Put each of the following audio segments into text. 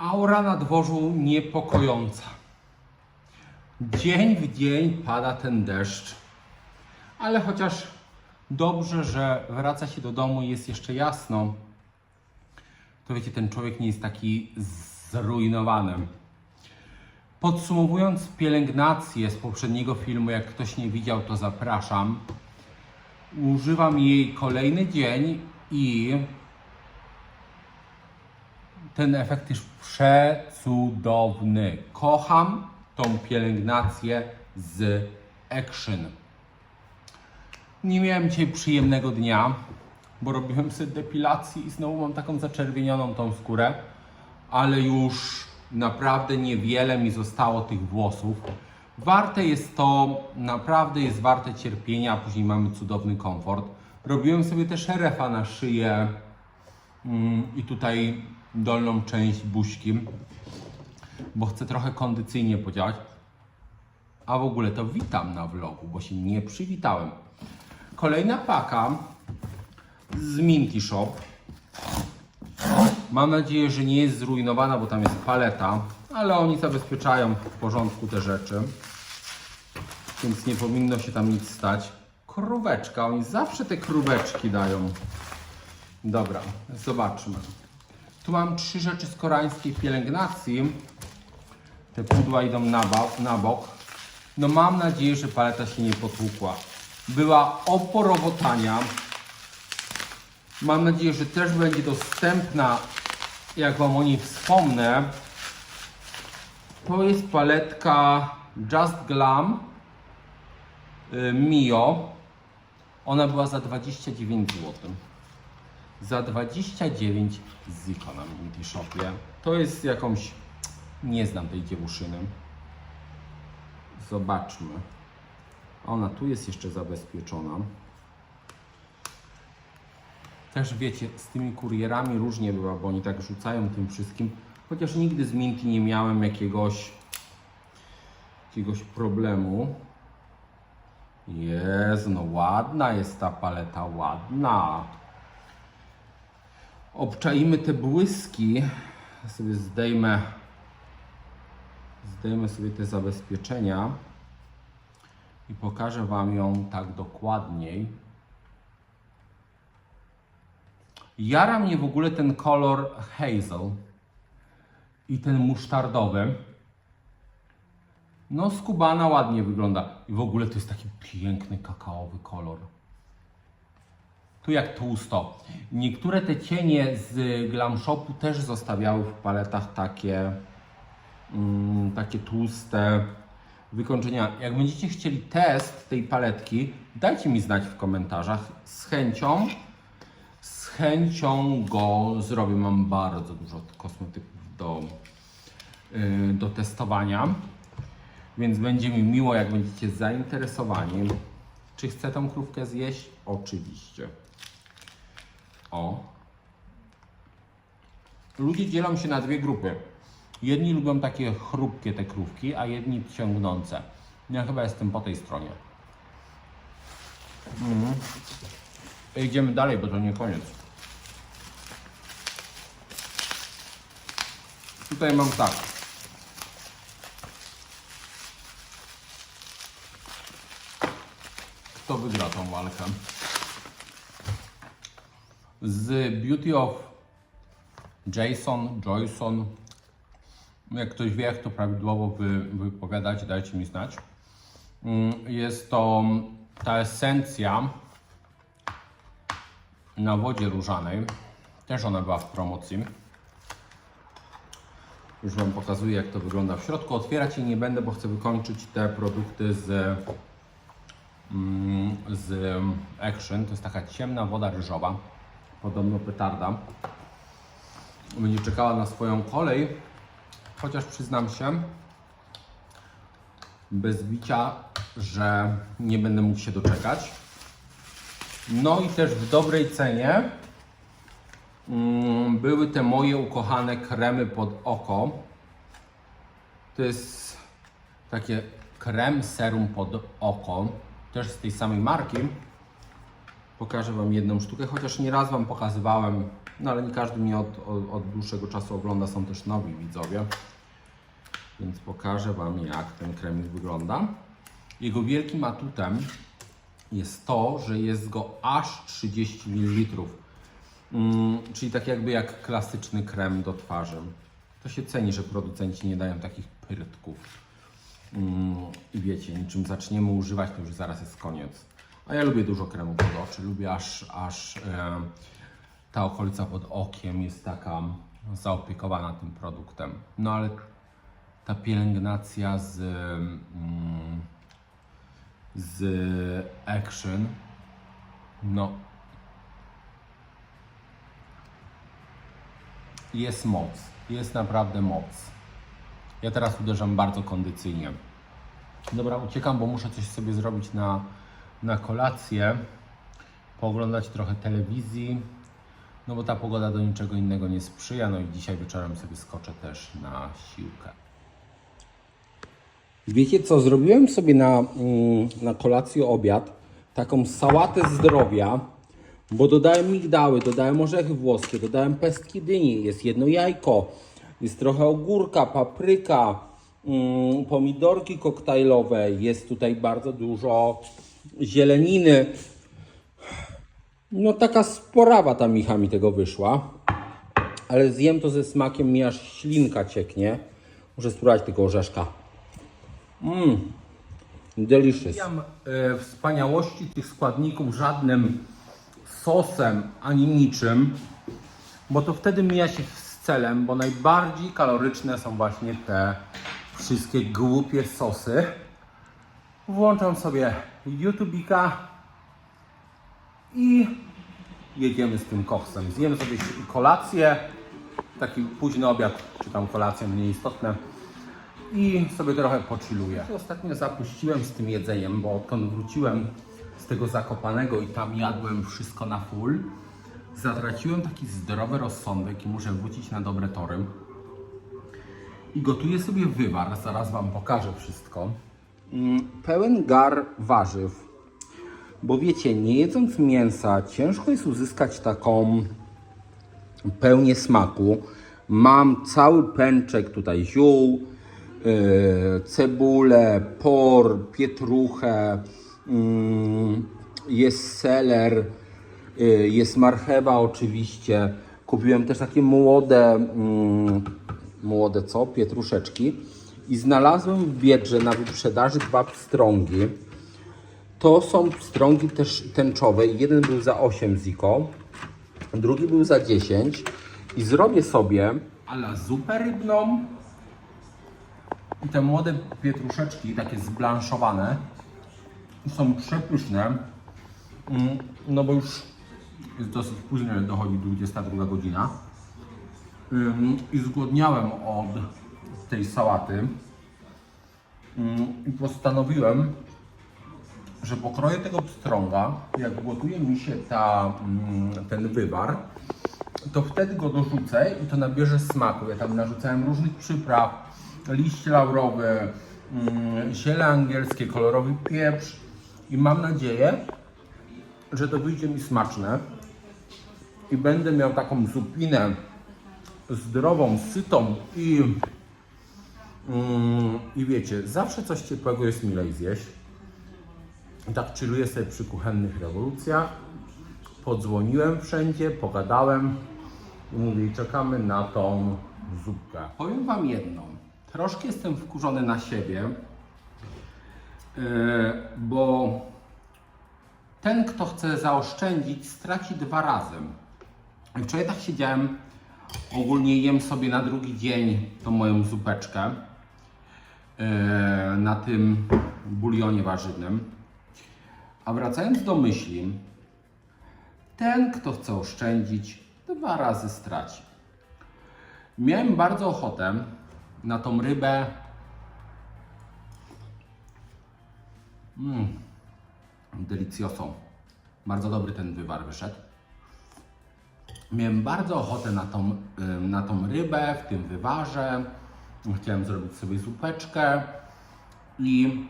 Aura na dworzu niepokojąca. Dzień w dzień pada ten deszcz, ale chociaż dobrze, że wraca się do domu i jest jeszcze jasno, to wiecie, ten człowiek nie jest taki zrujnowany. Podsumowując pielęgnację z poprzedniego filmu, jak ktoś nie widział, to zapraszam. Używam jej kolejny dzień i ten efekt jest przecudowny. Kocham tą pielęgnację z Action. Nie miałem dzisiaj przyjemnego dnia, bo robiłem sobie depilację i znowu mam taką zaczerwienioną tą skórę, ale już naprawdę niewiele mi zostało tych włosów. Warte jest to, naprawdę jest warte cierpienia, a później mamy cudowny komfort. Robiłem sobie też RF-a na szyję mm, i tutaj dolną część buźki, bo chcę trochę kondycyjnie podziałać. A w ogóle to witam na vlogu, bo się nie przywitałem. Kolejna paka z Minty Shop. Mam nadzieję, że nie jest zrujnowana, bo tam jest paleta, ale oni zabezpieczają w porządku te rzeczy, więc nie powinno się tam nic stać. Króweczka, oni zawsze te króweczki dają. Dobra, zobaczmy. Tu mam trzy rzeczy z koreańskiej pielęgnacji. Te pudła idą na, na bok. No mam nadzieję, że paleta się nie potłukła. Była oporowotania. Mam nadzieję, że też będzie dostępna, jak Wam o niej wspomnę. To jest paletka Just Glam y, Mio. Ona była za 29 zł. Za 29 z Zikona w Minty Shopie. To jest jakąś... Nie znam tej dziewuszyny. Zobaczmy. Ona tu jest jeszcze zabezpieczona. Też wiecie, z tymi kurierami różnie bywa, bo oni tak rzucają tym wszystkim. Chociaż nigdy z Minty nie miałem jakiegoś, jakiegoś problemu. Jezu, no ładna jest ta paleta, ładna. Obczaimy te błyski. Sobie zdejmę, zdejmę sobie te zabezpieczenia i pokażę Wam ją tak dokładniej. Jara mnie w ogóle ten kolor hazel i ten musztardowy. No, skubana ładnie wygląda. I w ogóle to jest taki piękny kakaowy kolor. Tu jak tłusto. Niektóre te cienie z Glam Shopu też zostawiały w paletach takie, mm, takie tłuste wykończenia. Jak będziecie chcieli test tej paletki, dajcie mi znać w komentarzach. Z chęcią, z chęcią go zrobię. Mam bardzo dużo kosmetyków do, yy, do testowania. Więc będzie mi miło, jak będziecie zainteresowani. Czy chcę tą krówkę zjeść? Oczywiście. O. Ludzie dzielą się na dwie grupy. Jedni lubią takie chrupkie te krówki, a jedni ciągnące. Ja chyba jestem po tej stronie. Mhm. Idziemy dalej, bo to nie koniec. Tutaj mam tak. Kto wygra tą walkę? Z Beauty of Jason, Joyson. Jak ktoś wie, jak to prawidłowo wy, wypowiadać, dajcie mi znać. Mm, Jest to ta esencja na wodzie różanej. Też ona była w promocji. Już Wam pokazuję, jak to wygląda w środku. Otwierać jej nie będę, bo chcę wykończyć te produkty z, mm, z Action. To jest taka ciemna woda ryżowa, podobno petarda. Będzie czekała na swoją kolej, chociaż przyznam się, bez bicia, że nie będę mógł się doczekać. No i też w dobrej cenie mm, były te moje ukochane kremy pod oko. To jest takie krem serum pod oko, też z tej samej marki. Pokażę Wam jedną sztukę, chociaż nie raz Wam pokazywałem, no ale nie każdy mnie od, od, od dłuższego czasu ogląda, są też nowi widzowie. Więc pokażę Wam jak ten kremik wygląda. Jego wielkim atutem jest to, że jest go aż 30 ml. Mm, czyli tak jakby jak klasyczny krem do twarzy. To się ceni, że producenci nie dają takich pyrtków. Mm, I wiecie, niczym zaczniemy używać, to już zaraz jest koniec. A ja lubię dużo kremu pod oczy. Lubię aż, aż e, ta okolica pod okiem jest taka zaopiekowana tym produktem. No ale ta pielęgnacja z, mm, z Action, no jest moc. Jest naprawdę moc. Ja teraz uderzam bardzo kondycyjnie. Dobra, uciekam, bo muszę coś sobie zrobić na, na kolację. Pooglądać trochę telewizji. No bo ta pogoda do niczego innego nie sprzyja. No i dzisiaj wieczorem sobie skoczę też na siłkę. Wiecie co? Zrobiłem sobie na, mm, na kolację obiad taką sałatę zdrowia, bo dodałem migdały, dodałem orzechy włoskie, dodałem pestki dyni, jest jedno jajko, jest trochę ogórka, papryka, mm, pomidorki koktajlowe, jest tutaj bardzo dużo zieleniny. No taka sporawa ta micha mi tego wyszła, ale zjem to ze smakiem, mi aż ślinka cieknie. Muszę spróbować tego orzeszka. Delicious. Jam e, wspaniałości tych składników żadnym sosem ani niczym, bo to wtedy mija się z celem, bo najbardziej kaloryczne są właśnie te wszystkie głupie sosy. Włączam sobie YouTubika i jedziemy z tym koksem. Zjem sobie kolację, taki późny obiad, czy tam kolację, mniej istotne i sobie trochę pochilluję. Ostatnio zapuściłem z tym jedzeniem, bo odkąd wróciłem z tego zakopanego i tam jadłem wszystko na full, zatraciłem taki zdrowy rozsądek i muszę wrócić na dobre tory. I gotuję sobie wywar, zaraz Wam pokażę wszystko. Mm, Pełen gar warzyw, bo wiecie, nie jedząc mięsa, ciężko jest uzyskać taką pełnię smaku. Mam cały pęczek tutaj ziół, yy, cebulę, por, pietruchę, mm, jest seler, yy, jest marchewa oczywiście. Kupiłem też takie młode, mm, młode co? Pietruszeczki. I znalazłem w Biedrze na wyprzedaży dwa pstrągi. To są pstrągi też tęczowe. Jeden był za 8 ziko, drugi był za 10. I zrobię sobie ala zupę rybną. I te młode pietruszeczki, takie zblanszowane, są przepyszne. Mm, No bo już jest dosyć późno, dochodzi 22 godzina. I zgłodniałem od tej sałaty. Ym, I postanowiłem, że pokroję tego pstrąga, jak gotuje mi się ta, mm, ten wywar, to wtedy go dorzucę i to nabierze smaku. Ja tam narzucałem różnych przypraw, liść laurowy, mm, ziele angielskie, kolorowy pieprz i mam nadzieję, że to wyjdzie mi smaczne i będę miał taką zupinę zdrową, sytą i, mm, i wiecie, zawsze coś ciepłego jest milej zjeść. Tak chilluję sobie przy kuchennych rewolucjach. Podzwoniłem wszędzie, pogadałem i mówię, czekamy na tą zupkę. Powiem Wam jedno. Troszkę jestem wkurzony na siebie, yy, bo ten, kto chce zaoszczędzić, straci dwa razy. Wczoraj tak siedziałem, ogólnie jem sobie na drugi dzień tą moją zupeczkę na tym bulionie warzywnym. A wracając do myśli, ten, kto chce oszczędzić, dwa razy straci. Miałem bardzo ochotę na tą rybę. Mmm, delicioso. Bardzo dobry ten wywar wyszedł. Miałem bardzo ochotę na tą, ym, na tą rybę w tym wywarze. Chciałem zrobić sobie zupeczkę i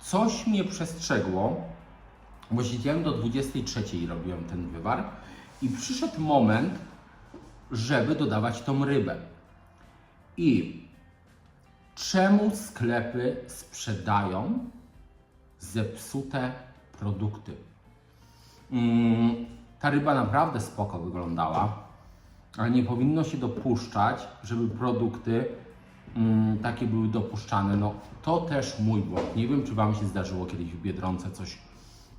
coś mnie przestrzegło, bo siedziałem do 23 i robiłem ten wywar i przyszedł moment, żeby dodawać tą rybę. I czemu sklepy sprzedają zepsute produkty? Mm, ta ryba naprawdę spoko wyglądała, ale nie powinno się dopuszczać, żeby produkty mm, takie były dopuszczane. No to też mój błąd. Nie wiem, czy Wam się zdarzyło kiedyś w Biedronce coś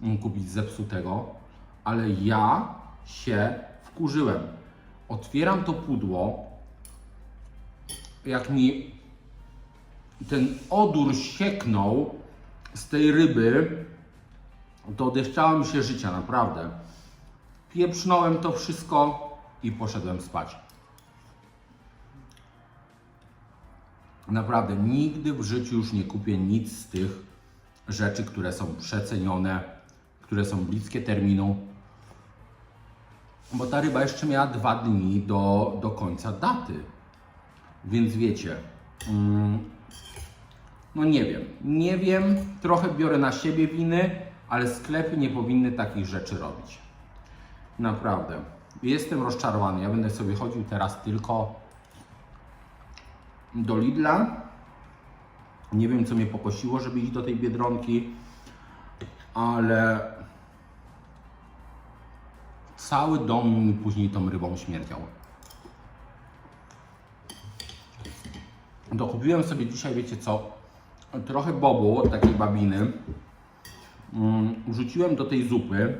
mm, kupić zepsutego, ale ja się wkurzyłem. Otwieram to pudło, jak mi ten odór sieknął z tej ryby, to odechciałem się życia, naprawdę. Pieprznąłem to wszystko i poszedłem spać. Naprawdę, nigdy w życiu już nie kupię nic z tych rzeczy, które są przecenione, które są bliskie terminu. Bo ta ryba jeszcze miała dwa dni do, do końca daty. Więc wiecie, mm, no nie wiem, nie wiem, trochę biorę na siebie winy, ale sklepy nie powinny takich rzeczy robić. Naprawdę. Jestem rozczarowany. Ja będę sobie chodził teraz tylko do Lidla. Nie wiem, co mnie pokosiło, żeby iść do tej biedronki, ale cały dom mi później tą rybą śmierdział. Dokupiłem sobie dzisiaj, wiecie co, trochę bobu, takiej babiny. Mm, Wrzuciłem do tej zupy,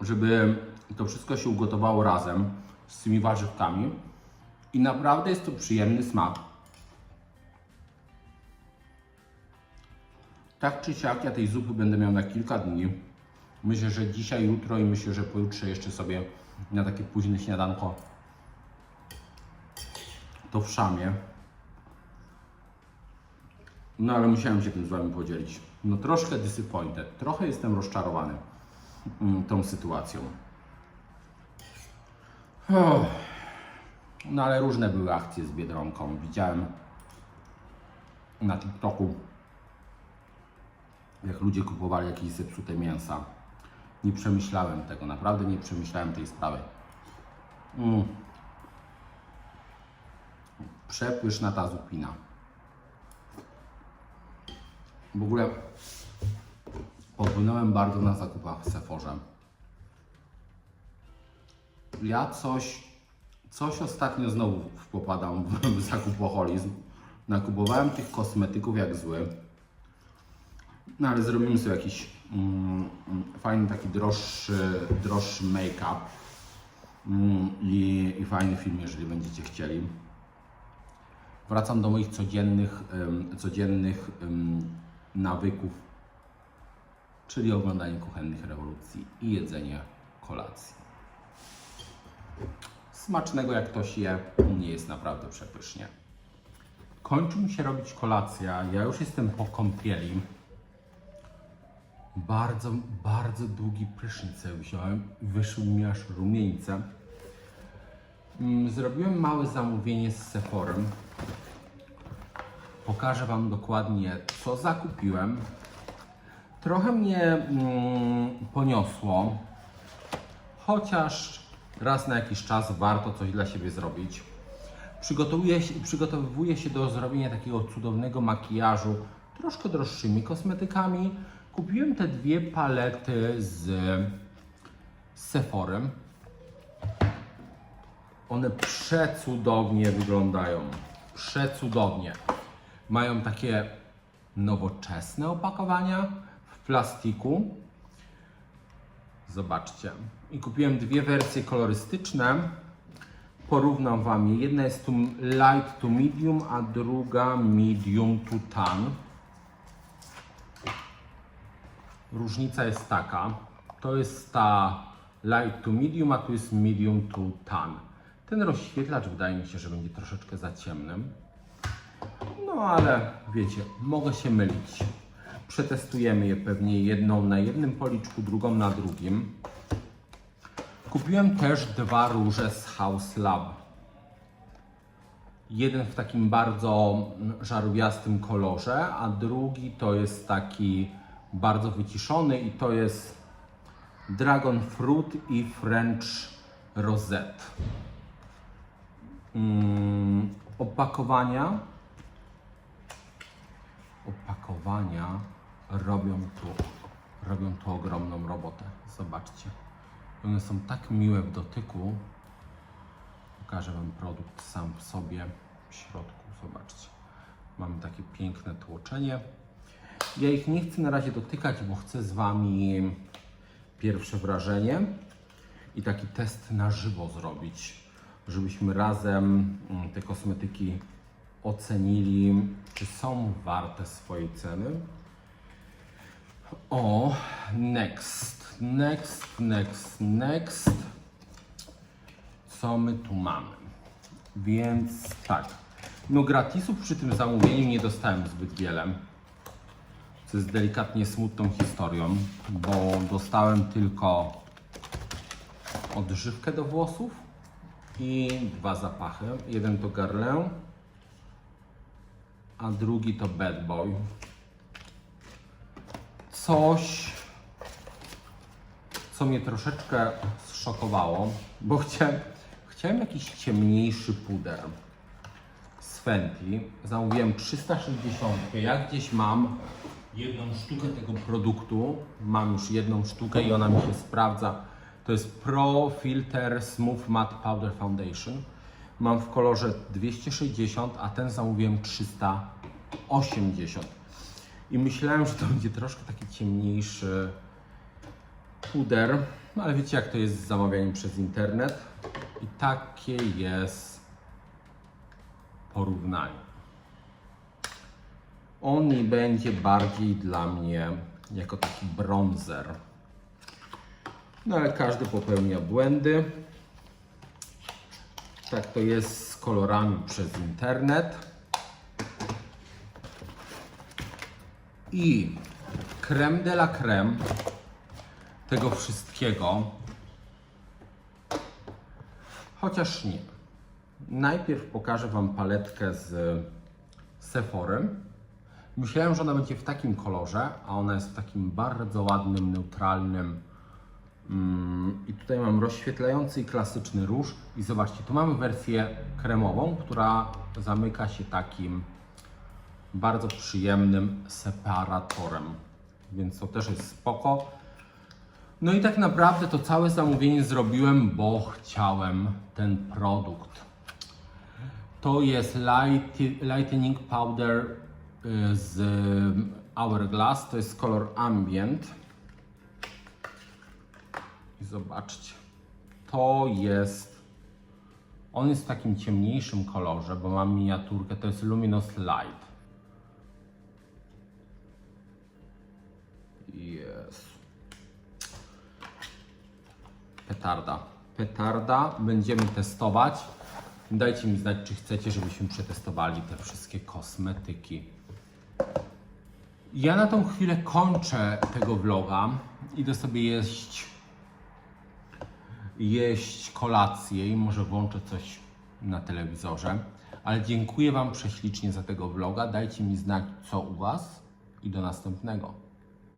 żeby to wszystko się ugotowało razem z tymi warzywkami. I naprawdę jest to przyjemny smak. Tak czy siak, ja tej zupy będę miał na kilka dni. Myślę, że dzisiaj, jutro i myślę, że pojutrze jeszcze sobie na takie późne śniadanko to w szamie. No ale musiałem się tym z Wami podzielić. No troszkę disappointed, trochę jestem rozczarowany mm, tą sytuacją. Uff. No ale różne były akcje z Biedronką. Widziałem na TikToku, jak ludzie kupowali jakieś zepsute mięsa. Nie przemyślałem tego, naprawdę nie przemyślałem tej sprawy. Mm. Przepyszna ta zupina. W ogóle popłynąłem bardzo na zakupach w Sephorze. Ja coś, coś ostatnio znowu popadam w, w zakupoholizm. Nakupowałem tych kosmetyków jak zły. No ale zrobimy sobie jakiś mm, mm, fajny taki droższy, droższy make-up mm, i, i fajny film, jeżeli będziecie chcieli. Wracam do moich codziennych, em, codziennych em, nawyków, czyli oglądanie kuchennych rewolucji i jedzenie kolacji. Smacznego jak ktoś je, nie jest naprawdę przepysznie. Kończy mi się robić kolacja, ja już jestem po kąpieli. Bardzo, bardzo długi prysznic sobie wziąłem, wyszły mi aż rumieńce. Mm, Zrobiłem małe zamówienie z Sephorem. Pokażę Wam dokładnie, co zakupiłem. Trochę mnie mm, poniosło, chociaż raz na jakiś czas warto coś dla siebie zrobić. Przygotowuję się, przygotowuję się do zrobienia takiego cudownego makijażu troszkę droższymi kosmetykami. Kupiłem te dwie palety z, Sephorem. One przecudownie wyglądają. Przecudownie. Mają takie nowoczesne opakowania w plastiku. Zobaczcie. I kupiłem dwie wersje kolorystyczne. Porównam Wam je. Jedna jest tu light to medium, a druga medium to tan. Różnica jest taka. To jest ta light to medium, a tu jest medium to tan. Ten rozświetlacz wydaje mi się, że będzie troszeczkę za ciemnym. No ale wiecie, mogę się mylić. Przetestujemy je pewnie jedną na jednym policzku, drugą na drugim. Kupiłem też dwa róże z House Lab. Jeden w takim bardzo żarówiastym kolorze, a drugi to jest taki bardzo wyciszony i to jest Dragon Fruit i French Rosette. Mm, opakowania. Opakowania robią tu, robią tu ogromną robotę. Zobaczcie. One są tak miłe w dotyku. Pokażę Wam produkt sam w sobie w środku. Zobaczcie. Mamy takie piękne tłoczenie. Ja ich nie chcę na razie dotykać, bo chcę z Wami pierwsze wrażenie i taki test na żywo zrobić, żebyśmy razem mm, te kosmetyki ocenili, czy są warte swojej ceny. O, next, next, next, next. Co my tu mamy? Więc tak, no gratisów przy tym zamówieniu nie dostałem zbyt wiele co jest delikatnie smutną historią, bo dostałem tylko odżywkę do włosów i dwa zapachy. Jeden to Guerlain, a drugi to Bad Boy. Coś, co mnie troszeczkę zszokowało, bo chciałem, chciałem jakiś ciemniejszy puder z Fenty. Zamówiłem 360. Ja gdzieś mam jedną sztukę tego produktu. Mam już jedną sztukę i ona mi się sprawdza. To jest Pro Filter Smooth Matte Powder Foundation. Mam w kolorze 260, a ten zamówiłem 380. I myślałem, że to będzie troszkę taki ciemniejszy puder, no ale wiecie jak to jest z zamawianiem przez internet. I takie jest porównanie. On będzie bardziej dla mnie jako taki bronzer. No ale każdy popełnia błędy. Tak to jest z kolorami przez internet. I creme de la creme tego wszystkiego, chociaż nie. Najpierw pokażę Wam paletkę z Sephory. Myślałem, że ona będzie w takim kolorze, a ona jest w takim bardzo ładnym, neutralnym. Mm, I tutaj mam rozświetlający i klasyczny róż. I zobaczcie, tu mamy wersję kremową, która zamyka się takim bardzo przyjemnym separatorem. Więc to też jest spoko. No i tak naprawdę to całe zamówienie zrobiłem, bo chciałem ten produkt. To jest light, Lightening Powder z Hourglass. To jest kolor Ambient. I zobaczcie. To jest. On jest w takim ciemniejszym kolorze, bo mam miniaturkę. To jest Luminous Light. Jest. Petarda. Petarda. Będziemy testować. Dajcie mi znać, czy chcecie, żebyśmy przetestowali te wszystkie kosmetyki. Ja na tą chwilę kończę tego vloga. Idę sobie jeść, jeść kolację i może włączę coś na telewizorze. Ale dziękuję Wam prześlicznie za tego vloga. Dajcie mi znać, co u Was i do następnego.